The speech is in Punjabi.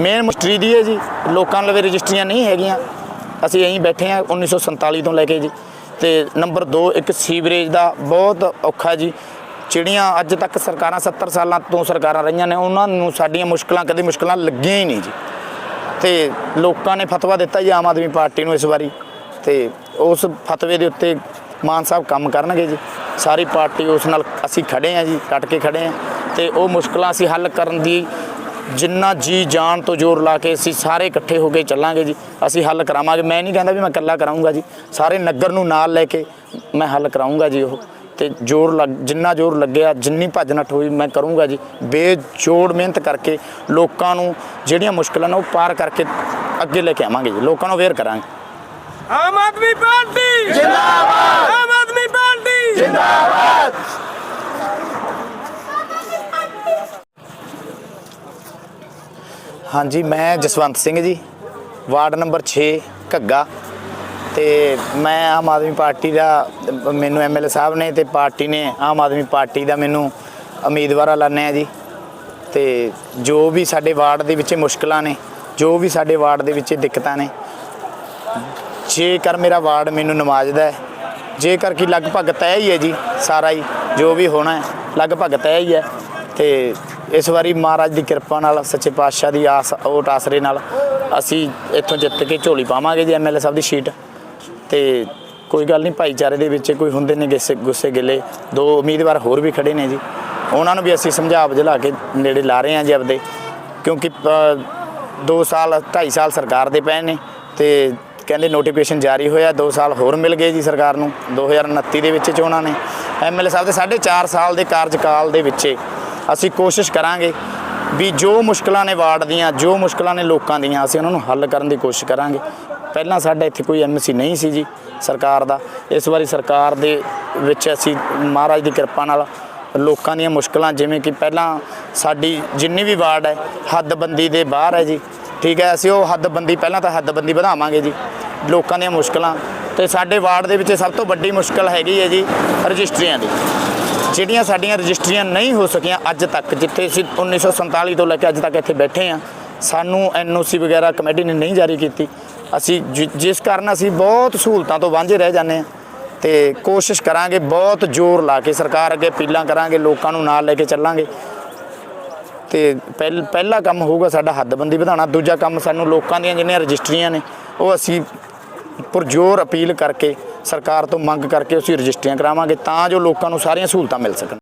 ਮੇਨ ਮਸਟਰੀ ਦੀ ਹੈ ਜੀ, ਲੋਕਾਂ ਲਵੇ ਰਜਿਸਟਰੀਆਂ ਨਹੀਂ ਹੈਗੀਆਂ। ਅਸੀਂ ਐਂ ਬੈਠੇ ਆ 1947 ਤੋਂ ਲੈ ਕੇ ਜੀ। ਤੇ ਨੰਬਰ 2 ਇੱਕ ਸੀਵਰੇਜ ਦਾ ਬਹੁਤ ਔਖਾ ਜੀ। ਜਿਹੜੀਆਂ ਅੱਜ ਤੱਕ ਸਰਕਾਰਾਂ 70 ਸਾਲਾਂ ਤੋਂ ਸਰਕਾਰਾਂ ਰਹੀਆਂ ਨੇ, ਉਹਨਾਂ ਨੂੰ ਸਾਡੀਆਂ ਮੁਸ਼ਕਲਾਂ ਕਦੇ ਮੁਸ਼ਕਲਾਂ ਲੱਗੀਆਂ ਹੀ ਨਹੀਂ ਜੀ। ਤੇ ਲੋਕਾਂ ਨੇ ਫਤਵਾ ਦਿੱਤਾ ਜੀ ਆਮ ਆਦਮੀ ਪਾਰਟੀ ਨੂੰ ਇਸ ਵਾਰੀ। ਤੇ ਉਸ ਫਤਵੇ ਦੇ ਉੱਤੇ ਮਾਨ ਸਾਹਿਬ ਕੰਮ ਕਰਨਗੇ ਜੀ। ਸਾਰੀ ਪਾਰਟੀ ਉਸ ਨਾਲ ਅਸੀਂ ਖੜੇ ਆ ਜੀ ਕੱਟ ਕੇ ਖੜੇ ਆ ਤੇ ਉਹ ਮੁਸ਼ਕਲਾਂ ਅਸੀਂ ਹੱਲ ਕਰਨ ਦੀ ਜਿੰਨਾ ਜੀ ਜਾਣ ਤੋਂ ਜ਼ੋਰ ਲਾ ਕੇ ਅਸੀਂ ਸਾਰੇ ਇਕੱਠੇ ਹੋ ਕੇ ਚੱਲਾਂਗੇ ਜੀ, ਅਸੀਂ ਹੱਲ ਕਰਾਵਾਂਗੇ। ਮੈਂ ਨਹੀਂ ਕਹਿੰਦਾ ਵੀ ਮੈਂ ਇਕੱਲਾ ਕਰਾਉਂਗਾ ਜੀ, ਸਾਰੇ ਨਗਰ ਨੂੰ ਨਾਲ ਲੈ ਕੇ ਮੈਂ ਹੱਲ ਕਰਾਉਂਗਾ ਜੀ ਉਹ। ਤੇ ਜ਼ੋਰ ਲੱਗ, ਜਿੰਨਾ ਜ਼ੋਰ ਲੱਗਿਆ, ਜਿੰਨੀ ਭੱਜ ਨੱਠ ਹੋਈ ਮੈਂ ਕਰੂੰਗਾ ਜੀ। ਬੇਜੋੜ ਮਿਹਨਤ ਕਰਕੇ ਲੋਕਾਂ ਨੂੰ ਜਿਹੜੀਆਂ ਮੁਸ਼ਕਲਾਂ ਨੇ ਉਹ ਪਾਰ ਕਰਕੇ ਅੱਗੇ ਲੈ ਕੇ ਆਵਾਂਗੇ ਜੀ। ਲੋਕਾਂ ਨੂੰ ਅਵੇਅਰ ਕਰਾਂਗੇ। ਆਮ ਆਦਮੀ ਪਾਰਟੀ! ਜਿੰਦਾਬਾਦ! ਆਮ ਆਦਮੀ ਪਾਰਟੀ! ਜਿੰਦਾਬਾਦ! ਹਾਂਜੀ, ਮੈਂ ਜਸਵੰਤ ਸਿੰਘ ਜੀ, ਵਾਰਡ ਨੰਬਰ 6 ਘੱਗਾ। ਤੇ ਮੈਂ ਆਮ ਆਦਮੀ ਪਾਰਟੀ ਦਾ, ਮੈਨੂੰ ਐਮਐਲਏ ਸਾਹਿਬ ਨੇ ਤੇ ਪਾਰਟੀ ਨੇ, ਆਮ ਆਦਮੀ ਪਾਰਟੀ ਦਾ ਮੈਨੂੰ ਉਮੀਦਵਾਰ ਐਲਾਨਿਆ ਜੀ। ਤੇ ਜੋ ਵੀ ਸਾਡੇ ਵਾਰਡ ਦੇ ਵਿੱਚ ਮੁਸ਼ਕਲਾਂ ਨੇ, ਜੋ ਵੀ ਸਾਡੇ ਵਾਰਡ ਦੇ ਵਿੱਚ ਦਿੱਕਤਾਂ ਨੇ, ਜੇਕਰ ਮੇਰਾ ਵਾਰਡ ਮੈਨੂੰ ਨਮਾਜ਼ਦਾ ਹੈ, ਜੇਕਰ ਕਿ ਲਗਭਗ ਤੈਅ ਹੀ ਹੈ ਜੀ, ਸਾਰਾ ਹੀ, ਜੋ ਵੀ ਹੋਣਾ ਹੈ, ਲਗਭਗ ਤੈਅ ਹੀ ਹੈ। ਤੇ ਇਸ ਵਾਰੀ ਮਹਾਰਾਜ ਦੀ ਕਿਰਪਾ ਨਾਲ, ਸੱਚੇ ਪਾਤਸ਼ਾਹ ਦੀ ਆਸ, ਓਟ ਆਸਰੇ ਨਾਲ ਅਸੀਂ ਇੱਥੋਂ ਜਿੱਤ ਕੇ ਝੋਲੀ ਪਾਵਾਂਗੇ ਜੀ ਐਮਐਲਏ ਸਾਹਿਬ ਦੀ ਸ਼ੀਟ। ਤੇ ਕੋਈ ਗੱਲ ਨਹੀਂ, ਭਾਈਚਾਰੇ ਦੇ ਵਿੱਚ ਕੋਈ ਹੁੰਦੇ ਨੇ ਗਿੱਸੇ, ਗੁੱਸੇ ਗਿਲੇ, ਦੋ ਉਮੀਦਵਾਰ ਹੋਰ ਵੀ ਖੜੇ ਨੇ ਜੀ। ਉਹਨਾਂ ਨੂੰ ਵੀ ਅਸੀਂ ਸਮਝਾ ਬੁਝਲਾ ਕੇ ਨੇੜੇ ਲਾ ਰਹੇ ਹਾਂ ਜੀ ਆਪਦੇ, ਕਿਉਂਕਿ 2 ਸਾਲ 2.5 ਸਾਲ ਸਰਕਾਰ ਦੇ ਪਏ ਨੇ ਤੇ ਕਹਿੰਦੇ ਨੋਟੀਫਿਕੇਸ਼ਨ ਜਾਰੀ ਹੋਇਆ 2 ਸਾਲ ਹੋਰ ਮਿਲ ਗਏ ਜੀ ਸਰਕਾਰ ਨੂੰ 2029 ਦੇ ਵਿੱਚ ਚੋਣਾਂ ਨੇ। ਐਮਐਲਏ ਸਾਹਿਬ ਦੇ 4.5 ਸਾਲ ਦੇ ਕਾਰਜਕਾਲ ਦੇ ਵਿੱਚ ਅਸੀਂ ਕੋਸ਼ਿਸ਼ ਕਰਾਂਗੇ ਵੀ ਜੋ ਮੁਸ਼ਕਲਾਂ ਨੇ ਵਾਰਡ ਦੀਆਂ, ਜੋ ਮੁਸ਼ਕਲਾਂ ਨੇ ਲੋਕਾਂ ਦੀਆਂ, ਅਸੀਂ ਉਹਨਾਂ ਨੂੰ ਹੱਲ ਕਰਨ ਦੀ ਕੋਸ਼ਿਸ਼ ਕਰਾਂਗੇ। ਪਹਿਲਾਂ ਸਾਡਾ ਇੱਥੇ ਕੋਈ ਐਮਸੀ ਨਹੀਂ ਸੀ ਜੀ ਸਰਕਾਰ ਦਾ। ਇਸ ਵਾਰੀ ਸਰਕਾਰ ਦੇ ਵਿੱਚ ਅਸੀਂ ਮਹਾਰਾਜ ਦੀ ਕਿਰਪਾ ਨਾਲ ਲੋਕਾਂ ਦੀਆਂ ਮੁਸ਼ਕਲਾਂ, ਜਿਵੇਂ ਕਿ ਪਹਿਲਾਂ ਸਾਡੀ ਜਿੰਨੀ ਵੀ ਵਾਰਡ ਹੈ, ਹੱਦਬੰਦੀ ਦੇ ਬਾਹਰ ਹੈ ਜੀ। ਠੀਕ ਹੈ, ਅਸੀਂ ਉਹ ਹੱਦਬੰਦੀ, ਪਹਿਲਾਂ ਤਾਂ ਹੱਦਬੰਦੀ ਵਧਾਵਾਂਗੇ ਜੀ। ਲੋਕਾਂ ਦੀਆਂ ਮੁਸ਼ਕਲਾਂ ਤੇ ਸਾਡੇ ਵਾਰਡ ਦੇ ਵਿੱਚ ਸਭ ਤੋਂ ਵੱਡੀ ਮੁਸ਼ਕਲ ਹੈਗੀ ਹੈ ਜੀ ਰਜਿਸਟਰੀਆਂ ਦੀ। ਜਿਹੜੀਆਂ ਸਾਡੀਆਂ ਰਜਿਸਟਰੀਆਂ ਨਹੀਂ ਹੋ ਸਕੀਆਂ ਅੱਜ ਤੱਕ, ਜਿੱਥੇ ਅਸੀਂ 1947 ਤੋਂ ਲੈ ਕੇ ਅੱਜ ਤੱਕ ਇੱਥੇ ਬੈਠੇ ਆ ਸਾਨੂੰ ਐਨਓਸੀ ਵਗੈਰਾ ਕਮੇਟੀ ਨੇ ਨਹੀਂ ਜਾਰੀ ਕੀਤੀ। ਅਸੀਂ ਜਿ- ਜਿਸ ਕਾਰਨ ਅਸੀਂ ਬਹੁਤ ਸਹੂਲਤਾਂ ਤੋਂ ਵਾਂਝੇ ਰਹਿ ਜਾਂਦੇ ਆ ਤੇ ਕੋਸ਼ਿਸ਼ ਕਰਾਂਗੇ ਬਹੁਤ ਜ਼ੋਰ ਲਾ ਕੇ, ਸਰਕਾਰ ਅੱਗੇ ਅਪੀਲਾਂ ਕਰਾਂਗੇ, ਲੋਕਾਂ ਨੂੰ ਨਾਲ ਲੈ ਕੇ ਚੱਲਾਂਗੇ। ਤੇ ਪਹਿਲ- ਪਹਿਲਾ ਕੰਮ ਹੋਊਗਾ ਸਾਡਾ ਹੱਦਬੰਦੀ ਵਧਾਉਣਾ, ਦੂਜਾ ਕੰਮ ਸਾਨੂੰ ਲੋਕਾਂ ਦੀਆਂ ਜਿਹੜੀਆਂ ਰਜਿਸਟਰੀਆਂ ਨੇ, ਉਹ ਅਸੀਂ ਪੁਰਜੋਰ ਅਪੀਲ ਕਰਕੇ ਸਰਕਾਰ ਤੋਂ ਮੰਗ ਕਰਕੇ ਅਸੀਂ ਰਜਿਸਟਰੀਆਂ ਕਰਾਵਾਂਗੇ ਤਾਂ ਜੋ ਲੋਕਾਂ ਨੂੰ ਸਾਰੀਆਂ ਸਹੂਲਤਾਂ ਮਿਲ ਸਕਣ।